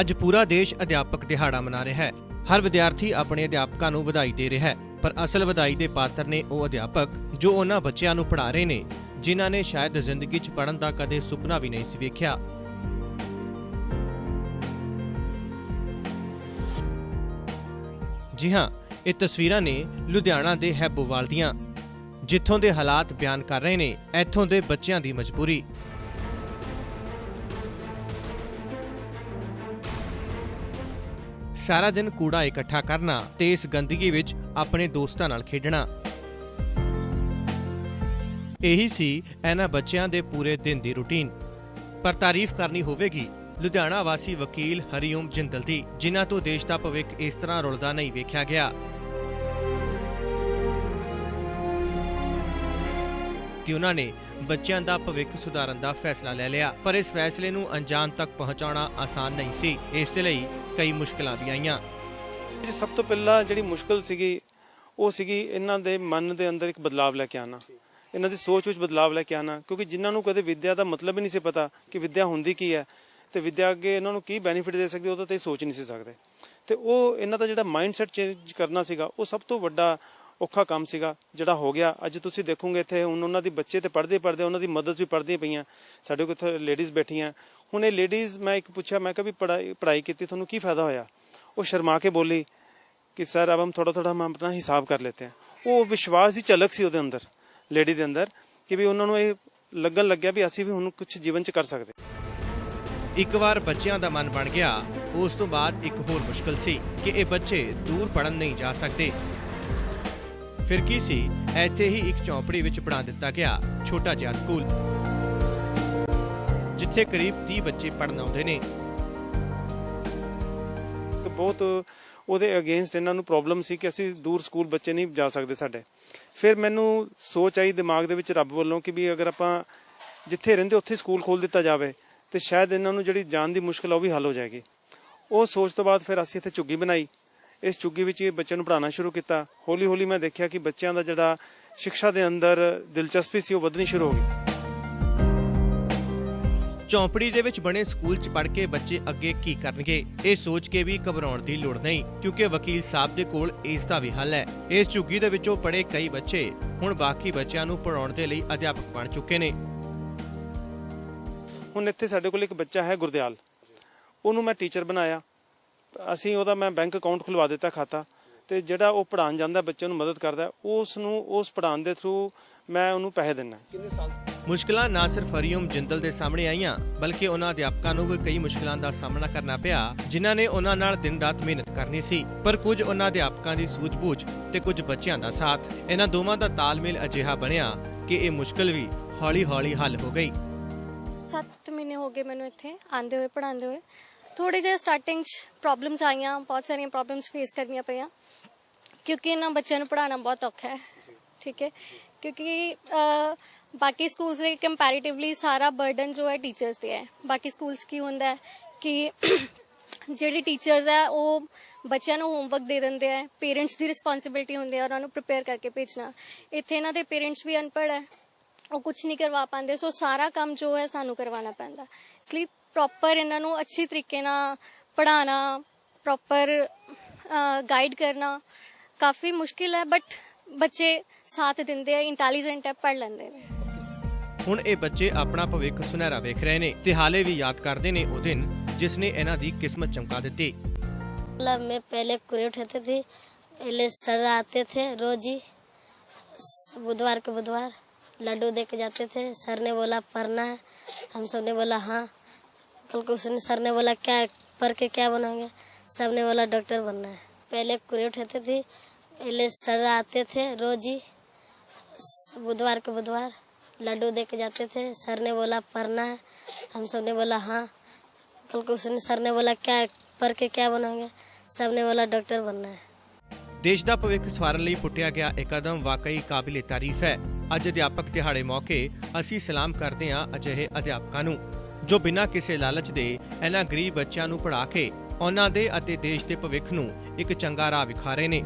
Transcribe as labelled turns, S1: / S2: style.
S1: ਅੱਜ ਪੂਰਾ ਦੇਸ਼ ਅਧਿਆਪਕ ਦਿਹਾੜਾ ਮਨਾ ਰਿਹਾ ਹੈ। ਹਰ ਵਿਦਿਆਰਥੀ ਆਪਣੇ ਅਧਿਆਪਕਾਂ ਨੂੰ ਵਧਾਈ ਦੇ ਰਿਹਾ ਹੈ, ਪਰ ਅਸਲ ਵਧਾਈ ਦੇ ਪਾਤਰ ਨੇ ਉਹ ਅਧਿਆਪਕ ਜੋ ਉਹਨਾਂ ਬੱਚਿਆਂ ਨੂੰ ਪੜ੍ਹਾ ਰਹੇ ਨੇ, ਜਿਨ੍ਹਾਂ ਨੇ ਸ਼ਾਇਦ ਜ਼ਿੰਦਗੀ 'ਚ ਪੜ੍ਹਨ ਦਾ ਕਦੇ ਸੁਪਨਾ ਵੀ ਨਹੀਂ ਸੀ ਵੇਖਿਆ। ਜੀ ਹਾਂ, ਇਹ ਤਸਵੀਰਾਂ ਨੇ ਲੁਧਿਆਣਾ ਦੇ ਹੈਬੋਵਾਲ ਦੀਆਂ। ਜਿੱਥੋਂ ਦੇ ਹਾਲਾਤ ਬਿਆਨ ਕਰ ਰਹੇ ਨੇ, ਇੱਥੋਂ ਦੇ ਬੱਚਿਆਂ ਦੀ ਮਜਬੂਰੀ। ਸਾਰਾ ਦਿਨ ਕੂੜਾ ਇਕੱਠਾ ਕਰਨਾ ਤੇ ਇਸ ਗੰਦਗੀ ਵਿੱਚ ਆਪਣੇ ਦੋਸਤਾਂ ਨਾਲ ਖੇਡਣਾ। ਇਹੀ ਸੀ ਇਹਨਾਂ ਬੱਚਿਆਂ ਦੇ ਪੂਰੇ ਦਿਨ ਦੀ ਰੁਟੀਨ। ਪਰ ਤਾਰੀਫ ਕਰਨੀ ਹੋਵੇਗੀ, ਲੁਧਿਆਣਾ ਵਾਸੀ ਵਕੀਲ ਹਰੀਓਮ ਜਿੰਦਲ ਦੀ, ਜਿਨ੍ਹਾਂ ਤੋਂ ਦੇਸ਼ ਦਾ ਭਵਿੱਖ ਇਸ ਤਰ੍ਹਾਂ ਰੁਲਦਾ ਨਹੀਂ ਵੇਖਿਆ ਗਿਆ। ਤੇ ਉਹਨਾਂ ਨੇ ਬੱਚਿਆਂ ਦਾ ਭਵਿੱਖ ਸੁਧਾਰਨ ਦਾ ਫੈਸਲਾ ਲੈ ਲਿਆ, ਪਰ ਇਸ ਫੈਸਲੇ ਨੂੰ ਅੰਜਾਮ ਤੱਕ ਪਹੁੰਚਾਉਣਾ ਆਸਾਨ ਨਹੀਂ ਸੀ। ਇਸ ਲਈ ਕਈ ਮੁਸ਼ਕਲਾਂ ਵੀ ਆਈਆਂ।
S2: ਜੀ, ਸਭ ਤੋਂ ਪਹਿਲਾਂ ਜਿਹੜੀ ਮੁਸ਼ਕਲ ਸੀਗੀ, ਉਹ ਸੀਗੀ ਇਹਨਾਂ ਦੇ ਮਨ ਦੇ ਅੰਦਰ ਇੱਕ ਬਦਲਾਵ ਲੈ ਕੇ ਆਣਾ ਇਹਨਾਂ ਦੀ ਸੋਚ ਵਿੱਚ ਬਦਲਾਵ ਲੈ ਕੇ ਆਣਾ ਕਿਉਂਕਿ ਜਿਨ੍ਹਾਂ ਨੂੰ ਕਦੇ ਵਿਦਿਆ ਦਾ ਮਤਲਬ ਹੀ ਨਹੀਂ ਸੀ ਪਤਾ ਕਿ ਵਿਦਿਆ ਹੁੰਦੀ ਕੀ ਹੈ, ਤੇ ਵਿਦਿਆ ਅੱਗੇ ਇਹਨਾਂ ਨੂੰ ਕੀ ਬੈਨੀਫਿਟ ਦੇ ਸਕਦੀ ਉਹਦਾ ਤੇ ਸੋਚ ਨਹੀਂ ਸੀ ਸਕਦੇ। ਤੇ ਉਹ ਇਹਨਾਂ ਦਾ ਜਿਹੜਾ ਮਾਈਂਡਸੈਟ ਚੇਂਜ ਕਰਨਾ ਸੀਗਾ, ਉਹ ਸਭ ਤੋਂ ਵੱਡਾ ਔਖਾ ਕੰਮ ਸੀਗਾ, ਜਿਹੜਾ ਹੋ ਗਿਆ। ਅੱਜ ਤੁਸੀਂ ਦੇਖੋਗੇ ਇੱਥੇ, ਹੁਣ ਉਹਨਾਂ ਦੇ ਬੱਚੇ ਤੇ ਪੜ੍ਹਦੇ ਪੜ੍ਹਦੇ ਉਹਨਾਂ ਦੀ ਮਦਦ ਵੀ ਪੜ੍ਹਦੀਆਂ ਪਈਆਂ। ਸਾਡੇ ਕੋਲ ਇੱਥੇ ਲੇਡੀਜ਼ ਬੈਠੀਆਂ ਹੁਣ ਇਹ ਲੇਡੀਜ਼ ਮੈਂ ਇੱਕ ਪੁੱਛਿਆ, ਮੈਂ ਕਿਹਾ ਵੀ ਪੜਾਈ ਪੜਾਈ ਕੀਤੀ, ਤੁਹਾਨੂੰ ਕੀ ਫਾਇਦਾ ਹੋਇਆ? ਉਹ ਸ਼ਰਮਾ ਕੇ ਬੋਲੀ ਕਿ ਸਰ, ਅਬ ਹਮ ਥੋੜਾ ਥੋੜਾ ਹਮ ਆਪਣਾ ਹਿਸਾਬ ਕਰ ਲੈਤੇ ਹਾਂ। ਉਹ ਵਿਸ਼ਵਾਸ ਦੀ ਝਲਕ ਸੀ ਉਹਦੇ ਅੰਦਰ ਲੇਡੀ ਦੇ ਅੰਦਰ, ਕਿ ਵੀ ਉਹਨਾਂ ਨੂੰ ਇਹ ਲੱਗਣ ਲੱਗਿਆ ਵੀ ਅਸੀਂ ਵੀ ਹੁਣ ਕੁਝ ਜੀਵਨ 'ਚ ਕਰ ਸਕਦੇ।
S1: ਇੱਕ ਵਾਰ ਬੱਚਿਆਂ ਦਾ ਮਨ ਬਣ ਗਿਆ, ਉਸ ਤੋਂ ਬਾਅਦ ਇੱਕ ਹੋਰ ਮੁਸ਼ਕਲ ਸੀ ਕਿ ਇਹ ਬੱਚੇ ਦੂਰ ਪੜਨ ਨਹੀਂ ਜਾ ਸਕਦੇ। ਫਿਰ ਕੀ ਸੀ? ਇੱਥੇ ਹੀ ਇੱਕ ਚੌਂਪੜੀ ਵਿੱਚ ਪੜਾ ਦਿੱਤਾ ਗਿਆ, ਛੋਟਾ ਜਿਹਾ ਸਕੂਲ। ਜਿੱਥੇ ਕਰੀਬ 30 ਬੱਚੇ ਪੜਨ ਆਉਂਦੇ ਨੇ।
S2: ਬਹੁਤ ਉਹਦੇ ਅਗੇਂਸਟ ਇਹਨਾਂ ਨੂੰ ਪ੍ਰੋਬਲਮ ਸੀ ਕਿ ਅਸੀਂ ਦੂਰ ਸਕੂਲ ਬੱਚੇ ਨਹੀਂ ਜਾ ਸਕਦੇ ਸਾਡੇ। ਫਿਰ ਮੈਨੂੰ ਸੋਚ ਆਈ ਦਿਮਾਗ ਦੇ ਵਿੱਚ ਰੱਬ ਵੱਲੋਂ ਕਿ ਵੀ ਅਗਰ ਆਪਾਂ ਜਿੱਥੇ ਰਹਿੰਦੇ ਉੱਥੇ ਸਕੂਲ ਖੋਲ ਦਿੱਤਾ ਜਾਵੇ, ਤੇ ਸ਼ਾਇਦ ਇਹਨਾਂ ਨੂੰ ਜਿਹੜੀ ਜਾਣ ਦੀ ਮੁਸ਼ਕਲ ਆ ਉਹ ਵੀ ਹੱਲ ਹੋ ਜਾਏਗੀ। ਉਹ ਸੋਚ ਤੋਂ ਬਾਅਦ ਫਿਰ ਅਸੀਂ ਇੱਥੇ ਝੁੱਗੀ ਬਣਾਈ। ਇਸ ਝੁੱਗੀ ਵਿੱਚ ਇਹ ਬੱਚਿਆਂ ਨੂੰ ਪੜ੍ਹਾਉਣਾ ਸ਼ੁਰੂ ਕੀਤਾ। ਹੌਲੀ ਹੌਲੀ ਮੈਂ ਦੇਖਿਆ ਕਿ ਬੱਚਿਆਂ ਦਾ ਜਿਹੜਾ ਸਿੱਖਿਆ ਦੇ ਅੰਦਰ ਦਿਲਚਸਪੀ ਸੀ ਉਹ ਵਧਣੀ ਸ਼ੁਰੂ ਹੋ ਗਈ।
S1: ਚੌਂਪੜੀ ਦੇ ਵਿੱਚ ਬਣੇ ਸਕੂਲ 'ਚ ਪੜ੍ਹ ਕੇ ਬੱਚੇ ਅੱਗੇ ਕੀ ਕਰਨਗੇ? ਇਹ ਸੋਚ ਕੇ ਵੀ ਘਬਰਾਉਣ ਦੀ ਲੋੜ ਨਹੀਂ ਕਿਉਂਕਿ ਵਕੀਲ ਸਾਹਿਬ ਦੇ ਕੋਲ ਇਸ ਦਾ ਵੀ ਹੱਲ ਹੈ। ਇਸ ਝੁੱਗੀ ਦੇ ਵਿੱਚੋਂ ਪੜੇ ਕਈ ਬੱਚੇ ਹੁਣ ਬਾਕੀ ਬੱਚਿਆਂ ਨੂੰ ਪੜਾਉਣ ਦੇ ਲਈ ਅਧਿਆਪਕ ਬਣ ਚੁੱਕੇ ਨੇ।
S2: ਹੁਣ ਇੱਥੇ ਸਾਡੇ ਕੋਲ ਇੱਕ ਬੱਚਾ ਹੈ ਗੁਰਦਿਆਲ। ਉਹਨੂੰ ਮੈਂ ਟੀਚਰ ਬਣਾਇਆ। ਅਸੀਂ ਉਹਦਾ ਮੈਂ ਬੈਂਕ ਅਕਾਊਂਟ ਖੁਲਵਾ ਦਿੱਤਾ ਖਾਤਾ ਤੇ ਜਿਹੜਾ ਉਹ ਪੜਾਉਣ ਜਾਂਦਾ ਬੱਚੇ ਨੂੰ ਮਦਦ ਕਰਦਾ ਉਸ ਨੂੰ ਉਸ ਪੜਾਉਣ ਦੇ ਥਰੂ ਮੈਂ ਉਹਨੂੰ ਪੈਸੇ ਦਿੰਦਾ।
S1: ਮੁਸ਼ਕਲਾਂ ਨਾ ਸਿਰਫ ਹਰੀਓਮ ਜਿੰਦਲ ਦੇ ਸਾਹਮਣੇ ਆਈਆਂ ਬਲਕਿ ਉਹਨਾਂ ਅਧਿਆਪਕਾਂ ਨੂੰ ਵੀ ਕਈ ਮੁਸ਼ਕਲਾਂ ਦਾ ਸਾਹਮਣਾ ਕਰਨਾ ਪਿਆ ਜਿਨ੍ਹਾਂ ਨੇ ਉਹਨਾਂ ਨਾਲ ਦਿਨ ਰਾਤ ਮਿਹਨਤ ਕਰਨੀ ਸੀ ਪਰ ਕੁਝ ਉਹਨਾਂ ਅਧਿਆਪਕਾਂ ਦੀ ਸੂਝ-ਬੂਝ ਤੇ ਕੁਝ ਬੱਚਿਆਂ ਦਾ ਸਾਥ। ਇਹਨਾਂ ਦੋਵਾਂ ਦਾ ਤਾਲਮੇਲ ਅਜਿਹਾ ਬਣਿਆ ਕਿ ਇਹ ਮੁਸ਼ਕਲ ਵੀ ਹੌਲੀ-ਹੌਲੀ ਹੱਲ ਹੋ ਗਈ।
S3: 7 ਮਹੀਨੇ ਹੋ ਗਏ ਮੈਨੂੰ ਇੱਥੇ ਆਂਦੇ ਹੋਏ ਪੜਾਉਂਦੇ ਹੋਏ। ਥੋੜੇ ਜਿਹਾ ਸਟਾਰਟਿੰਗ 'ਚ ਪ੍ਰੋਬਲਮਸ ਆਈਆਂ ਬਹੁਤ ਸਾਰੀਆਂ ਪ੍ਰੋਬਲਮਸ ਫੇਸ ਕਰਨੀਆਂ ਪਈਆਂ ਕਿਉਂਕਿ ਇਹਨਾਂ ਬੱਚਿਆਂ ਨੂੰ ਪੜਾਉਣਾ ਬਹੁਤ ਔਖਾ ਹੈ। ਠੀਕ ਹੈ। ਕਿਉਂਕਿ ਬਾਕੀ ਸਕੂਲਸ ਦੇ ਕੰਪੈਰੀਟਿਵਲੀ ਸਾਰਾ ਬਰਡਨ ਜੋ ਹੈ ਟੀਚਰਸ ਤੇ ਹੈ। ਬਾਕੀ ਸਕੂਲਸ ਕੀ ਹੁੰਦਾ ਹੈ ਕਿ ਜਿਹੜੇ ਟੀਚਰਸ ਹੈ, ਉਹ ਬੱਚਿਆਂ ਨੂੰ ਹੋਮਵਰਕ ਦੇ ਦਿੰਦੇ ਆ ਪੇਰੈਂਟਸ ਦੀ ਰਿਸਪੌਂਸਿਬਿਲਟੀ ਹੁੰਦੀ ਹੈ ਉਹਨਾਂ ਨੂੰ ਪ੍ਰਿਪੇਅਰ ਕਰਕੇ ਭੇਜਣਾ। ਇੱਥੇ ਇਹਨਾਂ ਦੇ ਪੇਰੈਂਟਸ ਵੀ ਅਨਪੜ੍ਹ ਹੈ, ਉਹ ਕੁਝ ਨਹੀਂ ਕਰਵਾ ਪਾਉਂਦੇ, ਸੋ ਸਾਰਾ ਕੰਮ ਜੋ ਹੈ ਸਾਨੂੰ ਕਰਵਾਉਣਾ ਪੈਂਦਾ। ਇਸ ਲਈ ਪ੍ਰੋਪਰ ਇਹਨਾਂ ਨੂੰ ਅੱਛੇ ਤਰੀਕੇ ਨਾਲ ਪੜਾਉਣਾ ਪ੍ਰੋਪਰ ਗਾਈਡ ਕਰਨਾ ਕਾਫੀ ਮੁਸ਼ਕਿਲ ਹੈ ਬਟ ਬੱਚੇ ਸਾਥ ਦਿੰਦੇ ਆ ਇੰਟੈਲੀਜੈਂਟ ਹੈ ਪੜ ਲੈਂਦੇ ਨੇ।
S1: ਹੁਣ ਇਹ ਬੱਚੇ ਆਪਣਾ ਭਵਿੱਖ ਸੁਨਹਿਰਾ ਵੇਖ ਰਹੇ ਨੇ ਤੇ ਹਾਲੇ ਵੀ ਯਾਦ ਕਰਦੇ ਨੇ ਉਹ ਦਿਨ ਜਿਸ ਨੇ ਇਹਨਾਂ ਦੀ ਕਿਸਮਤ ਚਮਕਾ ਦਿੱਤੀ
S4: मतलब मैं पहले कुरे उठाते थे पहले सर आते थे रोज ही स- बुधवार के बुधवार लड्डू दे के जाते थे सर ने बोला पढ़ना है हम सब ने बोला हाँ कल को उसने सर ने बोला क्या पढ़ के क्या बनोगे सब ने बोला डॉक्टर बनना है पहले कुरे उठाते थे पहले सर आते थे रोज ही स- बुधवार के बुधवार लड्डू दे के जाते थे सर ने बोला पढ़ना है हम सब ने बोला हाँ कल को उसने सर ने बोला क्या पढ़ के क्या बनोगे सब ने बोला डॉक्टर बनना है
S1: ਦੇਸ਼ ਦਾ ਭਵਿੱਖ ਸਵਾਰਨ ਲਈ ਪੁੱਟਿਆ ਗਿਆ ਇਹ ਕਦਮ ਵਾਕਈ ਕਾਬਿਲੇ ਤਾਰੀਫ ਹੈ ਅੱਜ ਅਧਿਆਪਕ ਦਿਹਾੜੇ ਮੌਕੇ ਅਸੀਂ ਸਲਾਮ ਕਰਦੇ ਹਾਂ ਅਜਿਹੇ ਅਧਿਆਪਕਾਂ ਨੂੰ ਜੋ ਬਿਨਾਂ ਕਿਸੇ ਲਾਲਚ ਦੇ ਇਹਨਾਂ ਗਰੀਬ ਬੱਚਿਆਂ ਨੂੰ ਪੜ੍ਹਾ ਕੇ ਉਹਨਾਂ ਦੇ ਅਤੇ ਦੇਸ਼ ਦੇ ਭਵਿੱਖ ਨੂੰ ਇੱਕ ਚੰਗਾ ਰਾਹ ਵਿਖਾ ਰਹੇ ਨੇ